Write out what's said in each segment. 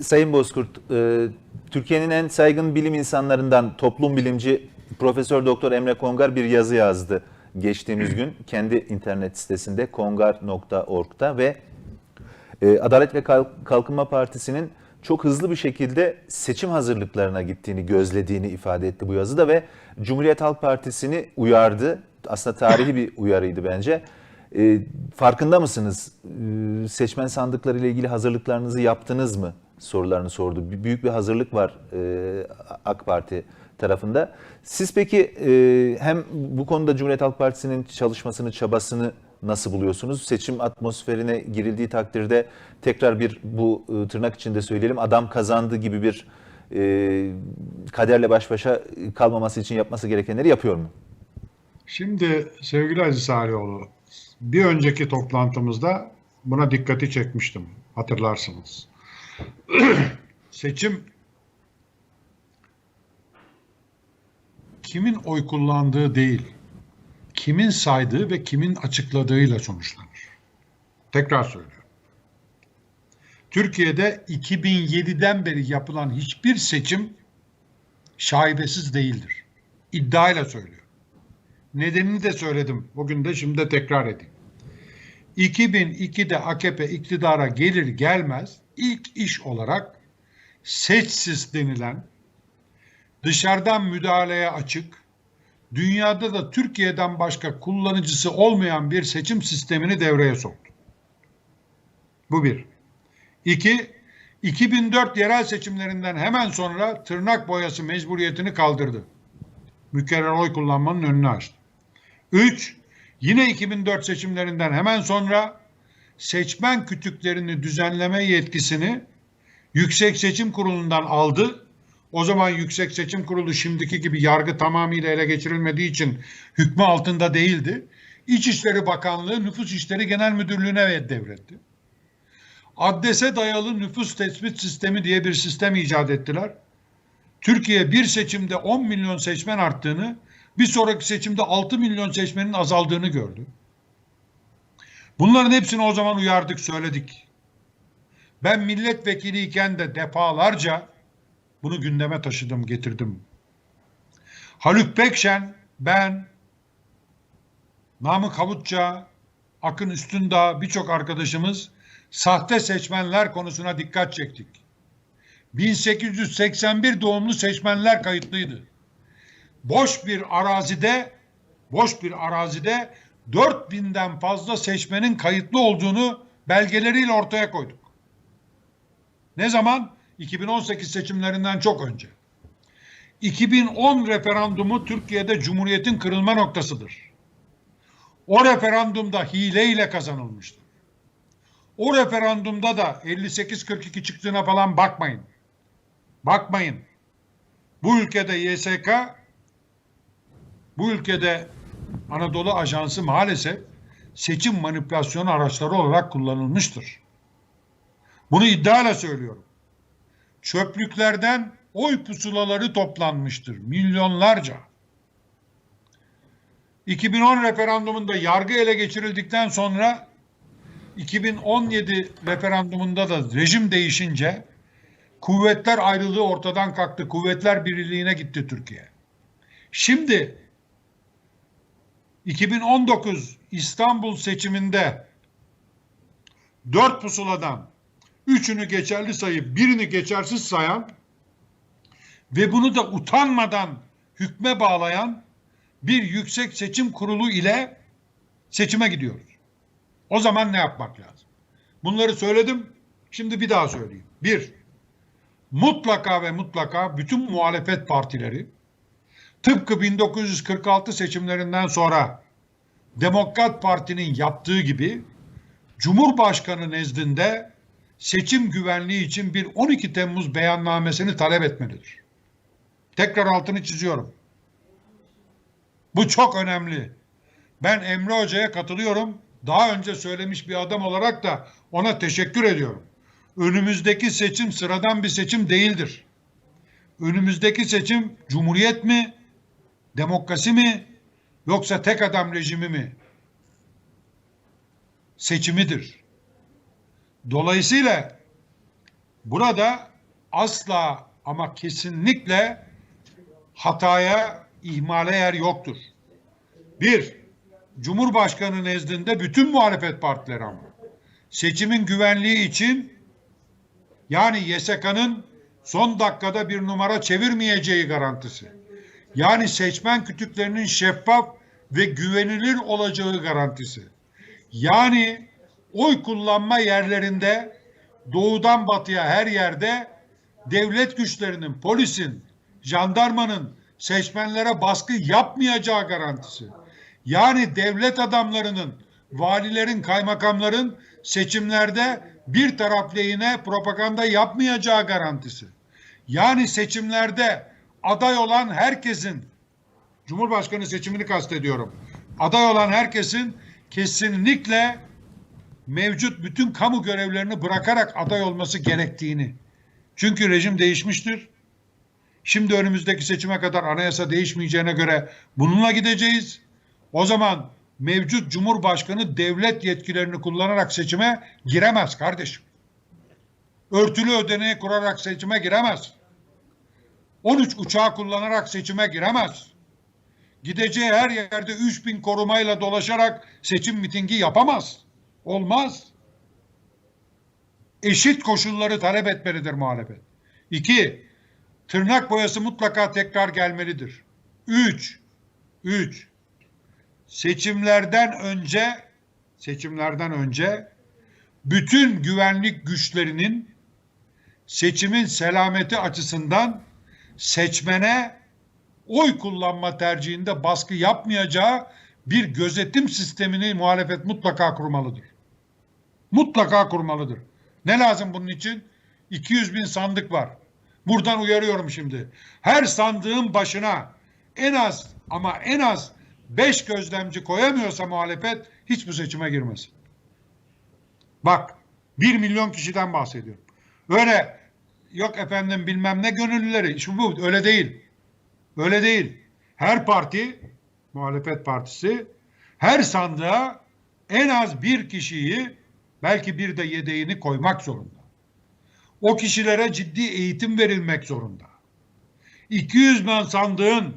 Sayın Bozkurt, e, Türkiye'nin en saygın bilim insanlarından toplum bilimci Profesör Doktor Emre Kongar bir yazı yazdı geçtiğimiz gün kendi internet sitesinde kongar.org'da ve e, Adalet ve Kalk- Kalkınma Partisi'nin çok hızlı bir şekilde seçim hazırlıklarına gittiğini, gözlediğini ifade etti bu yazıda ve Cumhuriyet Halk Partisi'ni uyardı. Aslında tarihi bir uyarıydı bence. E, farkında mısınız? E, seçmen sandıkları ile ilgili hazırlıklarınızı yaptınız mı? Sorularını sordu. Büyük bir hazırlık var e, AK Parti tarafında. Siz peki e, hem bu konuda Cumhuriyet Halk Partisi'nin çalışmasını, çabasını nasıl buluyorsunuz? Seçim atmosferine girildiği takdirde tekrar bir bu e, tırnak içinde söyleyelim adam kazandı gibi bir e, kaderle baş başa kalmaması için yapması gerekenleri yapıyor mu? Şimdi sevgili Aziz Salioğlu, bir önceki toplantımızda buna dikkati çekmiştim, hatırlarsınız. Seçim kimin oy kullandığı değil, kimin saydığı ve kimin açıkladığıyla sonuçlanır. Tekrar söylüyorum. Türkiye'de 2007'den beri yapılan hiçbir seçim şaibesiz değildir. İddiayla söylüyorum. Nedenini de söyledim. Bugün de şimdi de tekrar edeyim. 2002'de AKP iktidara gelir gelmez ilk iş olarak seçsiz denilen dışarıdan müdahaleye açık, dünyada da Türkiye'den başka kullanıcısı olmayan bir seçim sistemini devreye soktu. Bu bir. İki, 2004 yerel seçimlerinden hemen sonra tırnak boyası mecburiyetini kaldırdı mükerrer oy kullanmanın önünü açtı. 3. Yine 2004 seçimlerinden hemen sonra seçmen kütüklerini düzenleme yetkisini Yüksek Seçim Kurulu'ndan aldı. O zaman Yüksek Seçim Kurulu şimdiki gibi yargı tamamıyla ele geçirilmediği için hükmü altında değildi. İçişleri Bakanlığı Nüfus İşleri Genel Müdürlüğü'ne devretti. Adrese dayalı nüfus tespit sistemi diye bir sistem icat ettiler. Türkiye bir seçimde 10 milyon seçmen arttığını, bir sonraki seçimde 6 milyon seçmenin azaldığını gördü. Bunların hepsini o zaman uyardık, söyledik. Ben milletvekiliyken de defalarca bunu gündeme taşıdım, getirdim. Haluk Pekşen, ben, Namık Havutça, Akın Üstündağ, birçok arkadaşımız sahte seçmenler konusuna dikkat çektik. 1881 doğumlu seçmenler kayıtlıydı. Boş bir arazide boş bir arazide 4000'den fazla seçmenin kayıtlı olduğunu belgeleriyle ortaya koyduk. Ne zaman? 2018 seçimlerinden çok önce. 2010 referandumu Türkiye'de Cumhuriyet'in kırılma noktasıdır. O referandumda hileyle kazanılmıştır. O referandumda da 58-42 çıktığına falan bakmayın. Bakmayın. Bu ülkede YSK, bu ülkede Anadolu Ajansı maalesef seçim manipülasyonu araçları olarak kullanılmıştır. Bunu iddiayla söylüyorum. Çöplüklerden oy pusulaları toplanmıştır. Milyonlarca. 2010 referandumunda yargı ele geçirildikten sonra 2017 referandumunda da rejim değişince kuvvetler ayrılığı ortadan kalktı. Kuvvetler birliğine gitti Türkiye. Şimdi 2019 İstanbul seçiminde dört pusuladan üçünü geçerli sayıp birini geçersiz sayan ve bunu da utanmadan hükme bağlayan bir yüksek seçim kurulu ile seçime gidiyoruz. O zaman ne yapmak lazım? Bunları söyledim. Şimdi bir daha söyleyeyim. Bir, mutlaka ve mutlaka bütün muhalefet partileri tıpkı 1946 seçimlerinden sonra Demokrat Parti'nin yaptığı gibi Cumhurbaşkanı nezdinde seçim güvenliği için bir 12 Temmuz beyannamesini talep etmelidir. Tekrar altını çiziyorum. Bu çok önemli. Ben Emre Hoca'ya katılıyorum. Daha önce söylemiş bir adam olarak da ona teşekkür ediyorum. Önümüzdeki seçim sıradan bir seçim değildir. Önümüzdeki seçim cumhuriyet mi, demokrasi mi, yoksa tek adam rejimi mi? Seçimidir. Dolayısıyla Burada asla ama kesinlikle hataya, ihmale yer yoktur. Bir, Cumhurbaşkanı nezdinde bütün muhalefet partileri ama seçimin güvenliği için yani YSK'nın son dakikada bir numara çevirmeyeceği garantisi. Yani seçmen kütüklerinin şeffaf ve güvenilir olacağı garantisi. Yani oy kullanma yerlerinde doğudan batıya her yerde devlet güçlerinin, polisin, jandarmanın seçmenlere baskı yapmayacağı garantisi. Yani devlet adamlarının, valilerin, kaymakamların seçimlerde bir taraf lehine propaganda yapmayacağı garantisi. Yani seçimlerde aday olan herkesin Cumhurbaşkanı seçimini kastediyorum. Aday olan herkesin kesinlikle mevcut bütün kamu görevlerini bırakarak aday olması gerektiğini. Çünkü rejim değişmiştir. Şimdi önümüzdeki seçime kadar anayasa değişmeyeceğine göre bununla gideceğiz. O zaman mevcut Cumhurbaşkanı devlet yetkilerini kullanarak seçime giremez kardeşim. Örtülü ödeneği kurarak seçime giremez. 13 uçağı kullanarak seçime giremez. Gideceği her yerde 3000 korumayla dolaşarak seçim mitingi yapamaz. Olmaz. Eşit koşulları talep etmelidir muhalefet. İki, tırnak boyası mutlaka tekrar gelmelidir. Üç, üç, seçimlerden önce seçimlerden önce bütün güvenlik güçlerinin seçimin selameti açısından seçmene oy kullanma tercihinde baskı yapmayacağı bir gözetim sistemini muhalefet mutlaka kurmalıdır. Mutlaka kurmalıdır. Ne lazım bunun için? 200 bin sandık var. Buradan uyarıyorum şimdi. Her sandığın başına en az ama en az 5 gözlemci koyamıyorsa muhalefet hiç bu seçime girmesin. Bak 1 milyon kişiden bahsediyorum. Öyle yok efendim bilmem ne gönüllüleri. Şu bu öyle değil. Öyle değil. Her parti, muhalefet partisi her sandığa en az bir kişiyi belki bir de yedeğini koymak zorunda. O kişilere ciddi eğitim verilmek zorunda. 200 bin sandığın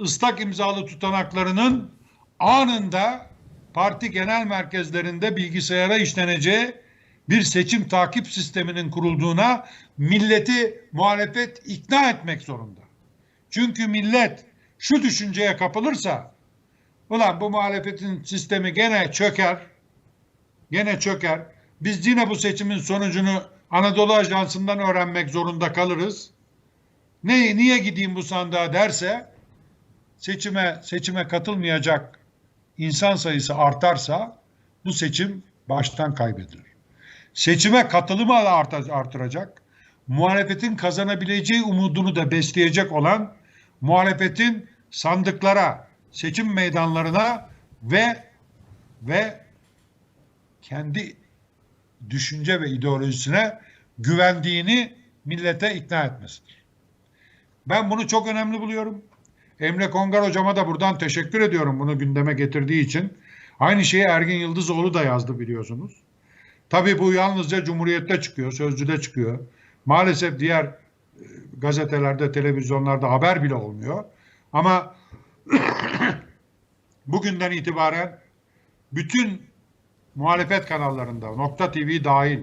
ıslak imzalı tutanaklarının anında parti genel merkezlerinde bilgisayara işleneceği bir seçim takip sisteminin kurulduğuna milleti muhalefet ikna etmek zorunda. Çünkü millet şu düşünceye kapılırsa ulan bu muhalefetin sistemi gene çöker, gene çöker. Biz yine bu seçimin sonucunu Anadolu Ajansı'ndan öğrenmek zorunda kalırız. Ne, niye gideyim bu sandığa derse seçime seçime katılmayacak insan sayısı artarsa bu seçim baştan kaybedilir. Seçime katılımı da arta- artıracak. Muhalefetin kazanabileceği umudunu da besleyecek olan muhalefetin sandıklara, seçim meydanlarına ve ve kendi düşünce ve ideolojisine güvendiğini millete ikna etmesidir. Ben bunu çok önemli buluyorum. Emre Kongar hocama da buradan teşekkür ediyorum bunu gündeme getirdiği için. Aynı şeyi Ergin Yıldızoğlu da yazdı biliyorsunuz. Tabii bu yalnızca Cumhuriyet'te çıkıyor, Sözcü'de çıkıyor. Maalesef diğer e, gazetelerde, televizyonlarda haber bile olmuyor. Ama bugünden itibaren bütün muhalefet kanallarında, Nokta TV dahil,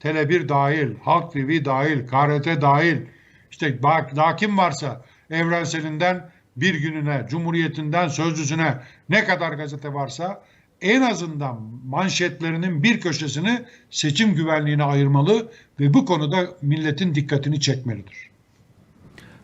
Tele1 dahil, Halk TV dahil, KRT dahil, işte daha kim varsa evrenselinden bir gününe, cumhuriyetinden sözcüsüne ne kadar gazete varsa en azından manşetlerinin bir köşesini seçim güvenliğine ayırmalı ve bu konuda milletin dikkatini çekmelidir.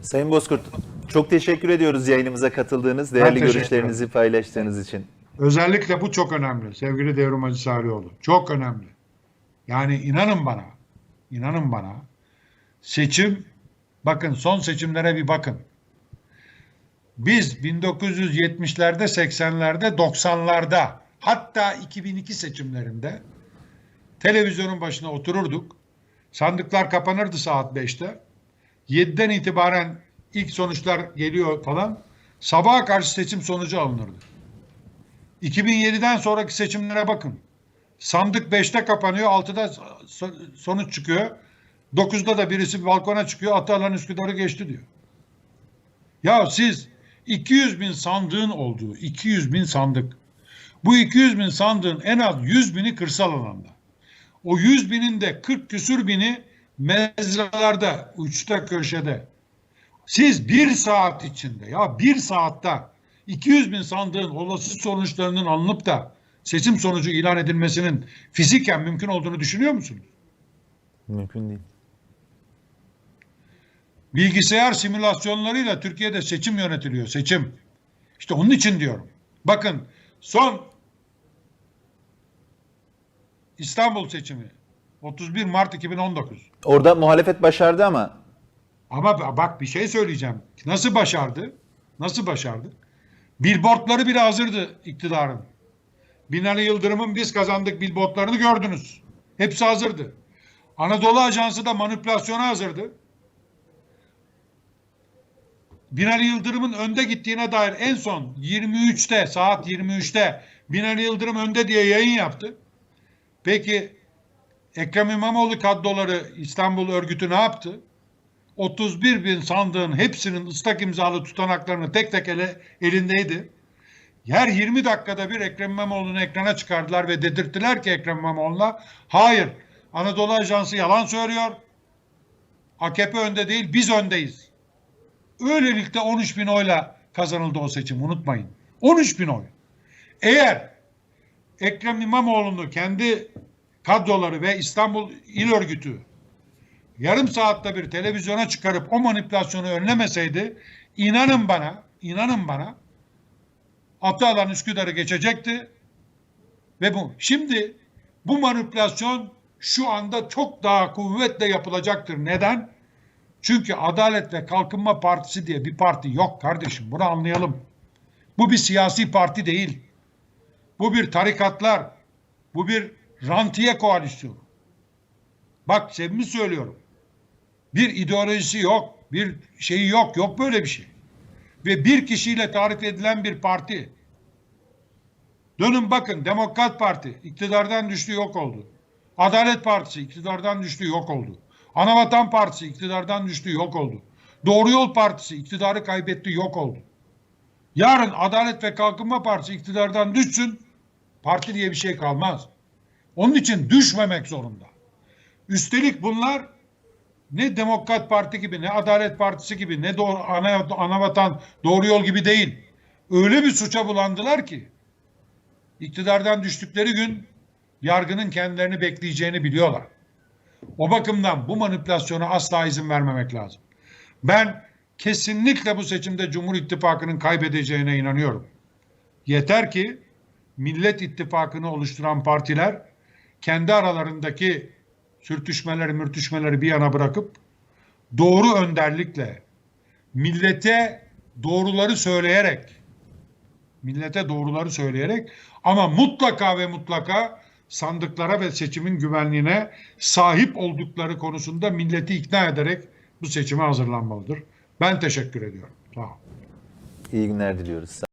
Sayın Bozkurt, çok teşekkür ediyoruz yayınımıza katıldığınız, değerli görüşlerinizi paylaştığınız için. Özellikle bu çok önemli sevgili Devrim Hacı Salioğlu. Çok önemli. Yani inanın bana, inanın bana seçim, bakın son seçimlere bir bakın. Biz 1970'lerde, 80'lerde, 90'larda hatta 2002 seçimlerinde televizyonun başına otururduk. Sandıklar kapanırdı saat 5'te. 7'den itibaren ilk sonuçlar geliyor falan. Sabaha karşı seçim sonucu alınırdı. 2007'den sonraki seçimlere bakın. Sandık 5'te kapanıyor, 6'da so- sonuç çıkıyor. 9'da da birisi balkona çıkıyor Atalan Üsküdar'ı geçti diyor. Ya siz 200 bin sandığın olduğu 200 bin sandık. Bu 200 bin sandığın en az 100 bini kırsal alanda. O 100 binin de 40 küsür bini mezralarda, uçta köşede. Siz bir saat içinde ya bir saatte 200 bin sandığın olası sonuçlarının alınıp da seçim sonucu ilan edilmesinin fiziken mümkün olduğunu düşünüyor musunuz? Mümkün değil. Bilgisayar simülasyonlarıyla Türkiye'de seçim yönetiliyor. Seçim. İşte onun için diyorum. Bakın son İstanbul seçimi 31 Mart 2019. Orada muhalefet başardı ama Ama bak bir şey söyleyeceğim. Nasıl başardı? Nasıl başardı? Billboardları bile hazırdı iktidarın. Binali Yıldırım'ın biz kazandık billboardlarını gördünüz. Hepsi hazırdı. Anadolu Ajansı da manipülasyona hazırdı. Binali Yıldırım'ın önde gittiğine dair en son 23'te saat 23'te Binali Yıldırım önde diye yayın yaptı. Peki Ekrem İmamoğlu kadroları İstanbul örgütü ne yaptı? 31 bin sandığın hepsinin ıslak imzalı tutanaklarını tek tek ele, elindeydi. Her 20 dakikada bir Ekrem İmamoğlu'nu ekrana çıkardılar ve dedirttiler ki Ekrem İmamoğlu'na hayır Anadolu Ajansı yalan söylüyor. AKP önde değil biz öndeyiz. Öylelikle 13 bin oyla kazanıldı o seçim unutmayın. 13 bin oy. Eğer Ekrem İmamoğlu'nu kendi kadroları ve İstanbul İl Örgütü yarım saatte bir televizyona çıkarıp o manipülasyonu önlemeseydi inanın bana, inanın bana Atalan Üsküdar'ı geçecekti ve bu. Şimdi bu manipülasyon şu anda çok daha kuvvetle yapılacaktır. Neden? Çünkü Adalet ve Kalkınma Partisi diye bir parti yok kardeşim. Bunu anlayalım. Bu bir siyasi parti değil. Bu bir tarikatlar. Bu bir rantiye koalisyonu. Bak sevimi söylüyorum. Bir ideolojisi yok. Bir şeyi yok. Yok böyle bir şey. Ve bir kişiyle tarif edilen bir parti. Dönün bakın Demokrat Parti iktidardan düştü yok oldu. Adalet Partisi iktidardan düştü yok oldu. Anavatan Partisi iktidardan düştü yok oldu. Doğru Yol Partisi iktidarı kaybetti yok oldu. Yarın Adalet ve Kalkınma Partisi iktidardan düşsün parti diye bir şey kalmaz. Onun için düşmemek zorunda. Üstelik bunlar ne Demokrat Parti gibi, ne Adalet Partisi gibi, ne doğru, ana, Anavatan Doğru Yol gibi değil. Öyle bir suça bulandılar ki iktidardan düştükleri gün yargının kendilerini bekleyeceğini biliyorlar. O bakımdan bu manipülasyona asla izin vermemek lazım. Ben kesinlikle bu seçimde Cumhur İttifakı'nın kaybedeceğine inanıyorum. Yeter ki Millet İttifakı'nı oluşturan partiler kendi aralarındaki sürtüşmeleri, mürtüşmeleri bir yana bırakıp doğru önderlikle millete doğruları söyleyerek millete doğruları söyleyerek ama mutlaka ve mutlaka sandıklara ve seçimin güvenliğine sahip oldukları konusunda milleti ikna ederek bu seçime hazırlanmalıdır. Ben teşekkür ediyorum. Sağ olun. iyi günler diliyoruz.